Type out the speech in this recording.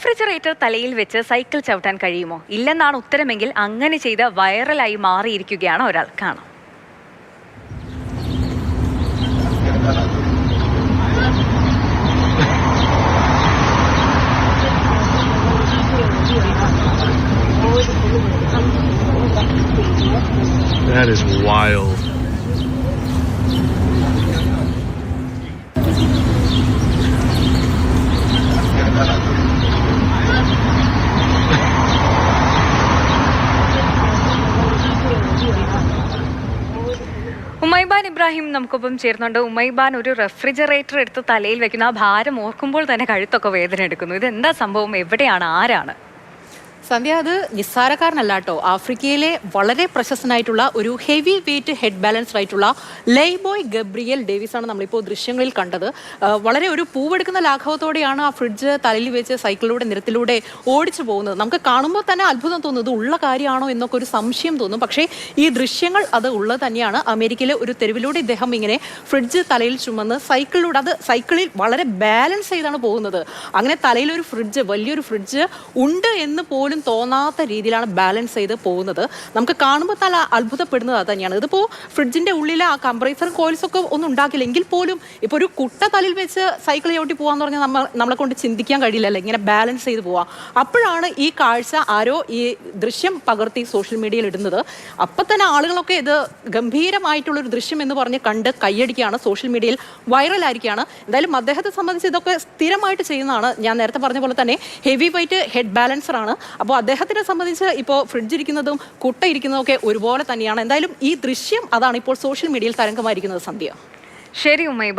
Refrigerator തലയിൽ വെച്ച് cycle ചവിട്ടാൻ കഴിയുമോ? ഇല്ലെന്നാണ് ഉത്തരമെങ്കിൽ അങ്ങനെ ചെയ്ത് വൈറലായി മാറിയിരിക്കുകയാണ് ഒരാൾ. കാണാം. That is wild. Umaiban Ibrahim നമുക്കൊപ്പം ചേർന്നുണ്ട് ഉമൈബാൻ ഒരു റെഫ്രിജറേറ്റർ എടുത്ത് തലയിൽ വെക്കുന്ന ആ ഭാരം ഓർക്കുമ്പോൾ തന്നെ കഴുത്തൊക്കെ വേദന എടുക്കുന്നു. ഇത് എന്താ സംഭവം? എവിടെയാണ്? ആരാണ്? സന്ധ്യ അത് നിസ്സാരക്കാരനല്ല കേട്ടോ ആഫ്രിക്കയിലെ വളരെ പ്രശസ്തനായിട്ടുള്ള ഒരു ഹെവി വെയിറ്റ് ഹെഡ് ബാലൻസ്ഡ് ആയിട്ടുള്ള ബോയ് ഗബ്രിയൽ ഡേവിസ് ആണ് നമ്മളിപ്പോൾ ദൃശ്യങ്ങളിൽ കണ്ടത്. വളരെ ഒരു പൂവെടുക്കുന്ന ലാഘവത്തോടെയാണ് ആ ഫ്രിഡ്ജ് തലയിൽ വെച്ച് സൈക്കിളിലൂടെ നിരത്തിലൂടെ ഓടിച്ചു പോകുന്നത്. നമുക്ക് കാണുമ്പോൾ തന്നെ അത്ഭുതം തോന്നുന്നത് ഉള്ള കാര്യമാണോ എന്നൊക്കെ ഒരു സംശയം തോന്നും. പക്ഷേ ഈ ദൃശ്യങ്ങൾ അത് ഉള്ളത് തന്നെയാണ്. അമേരിക്കയിലെ ഒരു തെരുവിലൂടെ ഇദ്ദേഹം ഇങ്ങനെ ഫ്രിഡ്ജ് തലയിൽ ചുമന്ന് സൈക്കിളിലൂടെ അത് സൈക്കിളിൽ വളരെ ബാലൻസ് ചെയ്താണ് പോകുന്നത്. അങ്ങനെ തലയിൽ ഒരു ഫ്രിഡ്ജ് വലിയൊരു ഫ്രിഡ്ജ് ഉണ്ട് എന്ന് പോലും തോന്നാത്ത രീതിയിലാണ് ബാലൻസ് ചെയ്ത് പോകുന്നത്. നമുക്ക് കാണുമ്പോൾ തല അത്ഭുതപ്പെടുന്നത് അത് തന്നെയാണ്. ഇതിപ്പോൾ ഫ്രിഡ്ജിന്റെ ഉള്ളിലെ ആ കംപ്രൈസറും കോയിൽസ് ഒക്കെ ഒന്നും ഉണ്ടാക്കില്ല എങ്കിൽ പോലും ഇപ്പോൾ ഒരു കുട്ട തലയിൽ വെച്ച് സൈക്കിൾ ചവിട്ടി പോകാന്ന് പറഞ്ഞാൽ നമ്മൾ നമ്മളെ കൊണ്ട് ചിന്തിക്കാൻ കഴിയില്ലല്ലോ ഇങ്ങനെ ബാലൻസ് ചെയ്ത് പോവാം. അപ്പോഴാണ് ഈ കാഴ്ച ആരോ ഈ ദൃശ്യം പകർത്തി സോഷ്യൽ മീഡിയയിൽ ഇടുന്നത്. അപ്പം തന്നെ ആളുകളൊക്കെ ഇത് ഗംഭീരമായിട്ടുള്ള ഒരു ദൃശ്യം എന്ന് പറഞ്ഞ് കണ്ട് കൈയടിക്കുകയാണ്. സോഷ്യൽ മീഡിയയിൽ വൈറലായിരിക്കുകയാണ്. എന്തായാലും അദ്ദേഹത്തെ സംബന്ധിച്ച് ഇതൊക്കെ സ്ഥിരമായിട്ട് ചെയ്യുന്നതാണ്. ഞാൻ നേരത്തെ പറഞ്ഞ പോലെ തന്നെ ഹെവി വെയിറ്റ് ഹെഡ് ബാലൻസർ ആണ് അപ്പോൾ അദ്ദേഹത്തിനെ സംബന്ധിച്ച് ഇപ്പോൾ ഫ്രിഡ്ജ് ഇരിക്കുന്നതും കുട്ട ഇരിക്കുന്നതും ഒക്കെ ഒരുപോലെ തന്നെയാണ്. എന്തായാലും ഈ ദൃശ്യം അതാണ് ഇപ്പോൾ സോഷ്യൽ മീഡിയയിൽ തരംഗമായിരിക്കുന്നത് സന്ധ്യ. ശരി ഉമൈബാൻ